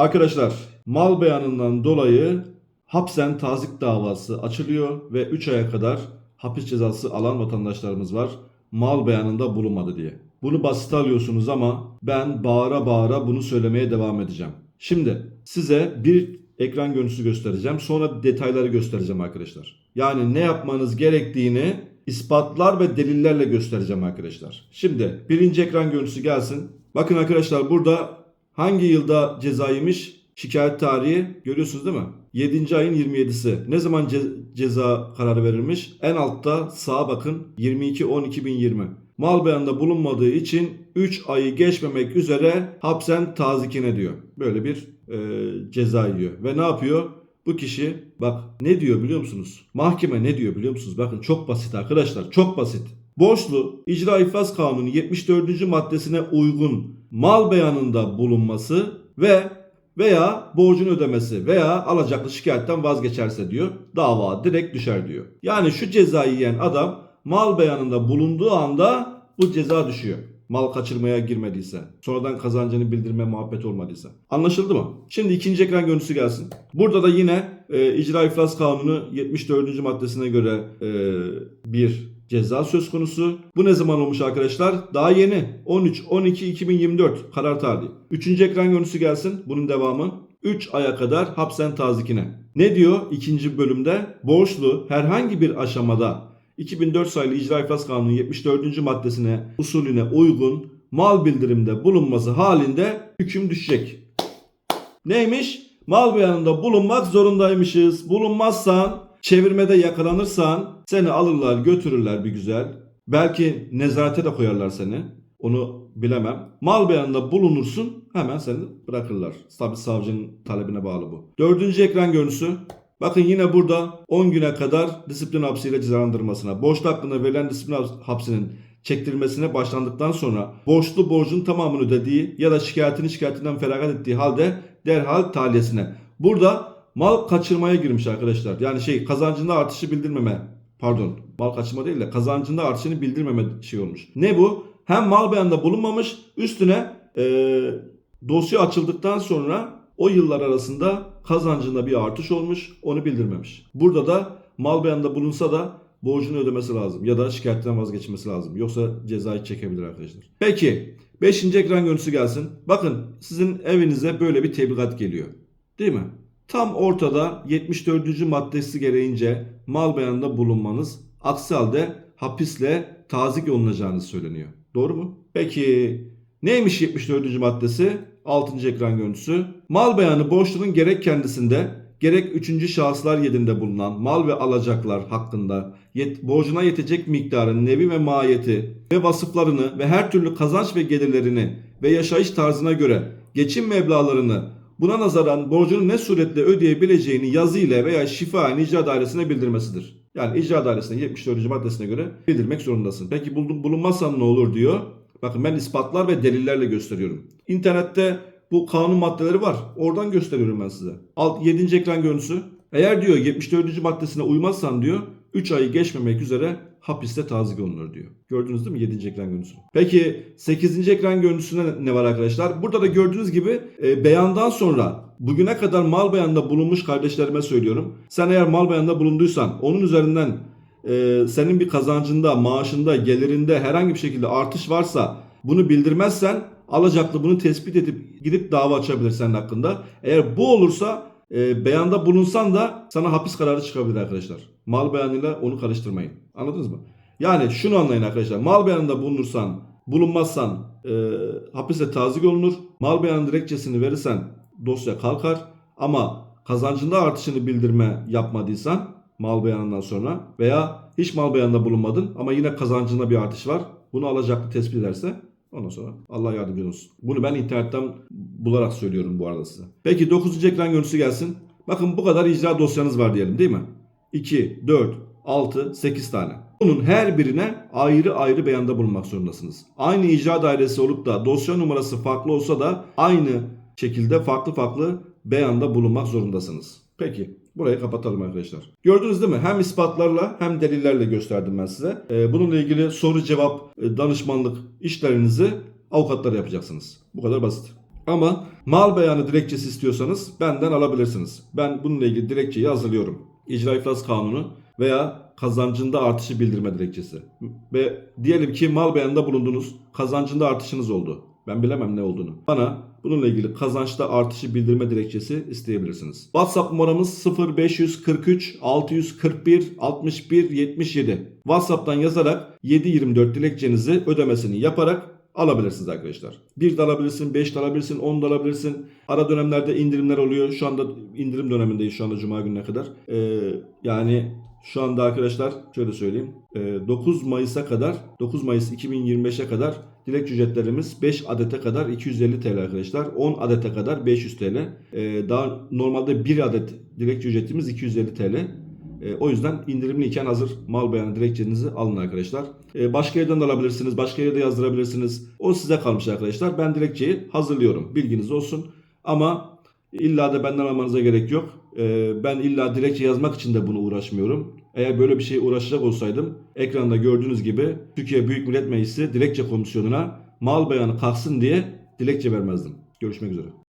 Arkadaşlar mal beyanından dolayı hapsen tazik davası açılıyor ve 3 aya kadar hapis cezası alan vatandaşlarımız var. Mal beyanında bulunmadı diye. Bunu basite alıyorsunuz ama ben bağıra bağıra bunu söylemeye devam edeceğim. Şimdi size bir ekran görüntüsü göstereceğim. Sonra detayları göstereceğim arkadaşlar. Yani ne yapmanız gerektiğini ispatlar ve delillerle göstereceğim arkadaşlar. Şimdi birinci ekran görüntüsü gelsin. Bakın arkadaşlar burada hangi yılda cezaymış? Şikayet tarihi görüyorsunuz değil mi? 7. ayın 27'si. Ne zaman ce- ceza kararı verilmiş? En altta sağa bakın 22-10-2020. Mal beyanında bulunmadığı için 3 ayı geçmemek üzere hapsen tazikine diyor. Böyle bir e, ceza yiyor. Ve ne yapıyor? Bu kişi bak ne diyor biliyor musunuz? Mahkeme ne diyor biliyor musunuz? Bakın çok basit arkadaşlar çok basit. Borçlu icra iflas kanunu 74. maddesine uygun mal beyanında bulunması ve veya borcunu ödemesi veya alacaklı şikayetten vazgeçerse diyor dava direkt düşer diyor. Yani şu cezayı yiyen adam mal beyanında bulunduğu anda bu ceza düşüyor. Mal kaçırmaya girmediyse, sonradan kazancını bildirme muhabbet olmadıysa. Anlaşıldı mı? Şimdi ikinci ekran görüntüsü gelsin. Burada da yine e, İcra İflas Kanunu 74. maddesine göre e, bir ceza söz konusu. Bu ne zaman olmuş arkadaşlar? Daha yeni. 13-12-2024 karar tarihi. Üçüncü ekran görüntüsü gelsin. Bunun devamı. 3 aya kadar hapsen tazikine. Ne diyor ikinci bölümde? Borçlu herhangi bir aşamada 2004 sayılı İcra İflas Kanunu 74. maddesine usulüne uygun mal bildirimde bulunması halinde hüküm düşecek. Neymiş? Mal beyanında bulunmak zorundaymışız. Bulunmazsan, çevirmede yakalanırsan seni alırlar götürürler bir güzel. Belki nezarete de koyarlar seni. Onu bilemem. Mal beyanında bulunursun hemen seni bırakırlar. Tabi savcının talebine bağlı bu. Dördüncü ekran görüntüsü. Bakın yine burada 10 güne kadar disiplin hapsiyle cezalandırmasına, borçlu hakkında verilen disiplin hapsinin çektirilmesine başlandıktan sonra borçlu borcun tamamını ödediği ya da şikayetini şikayetinden feragat ettiği halde derhal tahliyesine. Burada mal kaçırmaya girmiş arkadaşlar. Yani şey kazancında artışı bildirmeme. Pardon mal kaçırma değil de kazancında artışını bildirmeme şey olmuş. Ne bu? Hem mal beyanında bulunmamış üstüne eee, dosya açıldıktan sonra o yıllar arasında kazancında bir artış olmuş onu bildirmemiş. Burada da mal beyanında bulunsa da borcunu ödemesi lazım ya da şikayetten vazgeçmesi lazım. Yoksa cezayı çekebilir arkadaşlar. Peki 5. ekran görüntüsü gelsin. Bakın sizin evinize böyle bir tebligat geliyor. Değil mi? Tam ortada 74. maddesi gereğince mal beyanında bulunmanız aksi halde hapisle tazik olunacağınız söyleniyor. Doğru mu? Peki neymiş 74. maddesi? 6. ekran görüntüsü. Mal beyanı borçlunun gerek kendisinde gerek üçüncü şahıslar yedinde bulunan mal ve alacaklar hakkında yet, borcuna yetecek miktarın nevi ve mahiyeti ve vasıflarını ve her türlü kazanç ve gelirlerini ve yaşayış tarzına göre geçim meblağlarını buna nazaran borcunu ne suretle ödeyebileceğini yazı ile veya şifaen icra dairesine bildirmesidir. Yani icra dairesine 74. maddesine göre bildirmek zorundasın. Peki bulun- bulunmazsan ne olur diyor. Bakın ben ispatlar ve delillerle gösteriyorum. İnternette bu kanun maddeleri var. Oradan gösteriyorum ben size. Alt 7. ekran görüntüsü. Eğer diyor 74. maddesine uymazsan diyor 3 ayı geçmemek üzere hapiste tazik olunur diyor. Gördünüz değil mi 7. ekran görüntüsü? Peki 8. ekran görüntüsünde ne var arkadaşlar? Burada da gördüğünüz gibi e, beyandan sonra bugüne kadar mal beyanında bulunmuş kardeşlerime söylüyorum. Sen eğer mal beyanında bulunduysan onun üzerinden e, senin bir kazancında, maaşında, gelirinde herhangi bir şekilde artış varsa bunu bildirmezsen alacaklı bunu tespit edip gidip dava açabilir senin hakkında. Eğer bu olursa e, beyanda bulunsan da sana hapis kararı çıkabilir arkadaşlar. Mal beyanıyla onu karıştırmayın. Anladınız mı? Yani şunu anlayın arkadaşlar. Mal beyanında bulunursan, bulunmazsan e, hapiste tazik olunur. Mal beyanı dilekçesini verirsen dosya kalkar. Ama kazancında artışını bildirme yapmadıysan mal beyanından sonra veya hiç mal beyanında bulunmadın ama yine kazancında bir artış var. Bunu alacaklı tespit ederse ondan sonra Allah yardımcın olsun. Bunu ben internetten bularak söylüyorum bu arada size. Peki 9. ekran görüntüsü gelsin. Bakın bu kadar icra dosyanız var diyelim değil mi? 2, 4, 6, 8 tane. Bunun her birine ayrı ayrı beyanda bulunmak zorundasınız. Aynı icra dairesi olup da dosya numarası farklı olsa da aynı şekilde farklı farklı beyanda bulunmak zorundasınız. Peki burayı kapatalım arkadaşlar. Gördünüz değil mi? Hem ispatlarla hem delillerle gösterdim ben size. Ee, bununla ilgili soru cevap e, danışmanlık işlerinizi avukatlar yapacaksınız. Bu kadar basit. Ama Mal beyanı dilekçesi istiyorsanız benden alabilirsiniz. Ben bununla ilgili dilekçeyi hazırlıyorum. İcra iflas kanunu veya kazancında artışı bildirme dilekçesi. Ve diyelim ki mal beyanında bulundunuz. Kazancında artışınız oldu. Ben bilemem ne olduğunu. Bana bununla ilgili kazançta artışı bildirme dilekçesi isteyebilirsiniz. WhatsApp numaramız 0543 641 61 77. WhatsApp'tan yazarak 724 dilekçenizi ödemesini yaparak alabilirsiniz arkadaşlar. 1 de alabilirsin, 5 de alabilirsin, 10 da alabilirsin. Ara dönemlerde indirimler oluyor. Şu anda indirim dönemindeyiz şu anda Cuma gününe kadar. Ee, yani şu anda arkadaşlar şöyle söyleyeyim. Ee, 9 Mayıs'a kadar, 9 Mayıs 2025'e kadar dilek ücretlerimiz 5 adete kadar 250 TL arkadaşlar. 10 adete kadar 500 TL. Ee, daha normalde 1 adet dilekçe ücretimiz 250 TL. E, o yüzden indirimliyken hazır mal beyanı dilekçenizi alın arkadaşlar. E, başka yerden de alabilirsiniz. Başka yerde yazdırabilirsiniz. O size kalmış arkadaşlar. Ben dilekçeyi hazırlıyorum. Bilginiz olsun. Ama illa da benden almanıza gerek yok. E, ben illa dilekçe yazmak için de bunu uğraşmıyorum. Eğer böyle bir şey uğraşacak olsaydım ekranda gördüğünüz gibi Türkiye Büyük Millet Meclisi Dilekçe Komisyonu'na mal beyanı kalksın diye dilekçe vermezdim. Görüşmek üzere.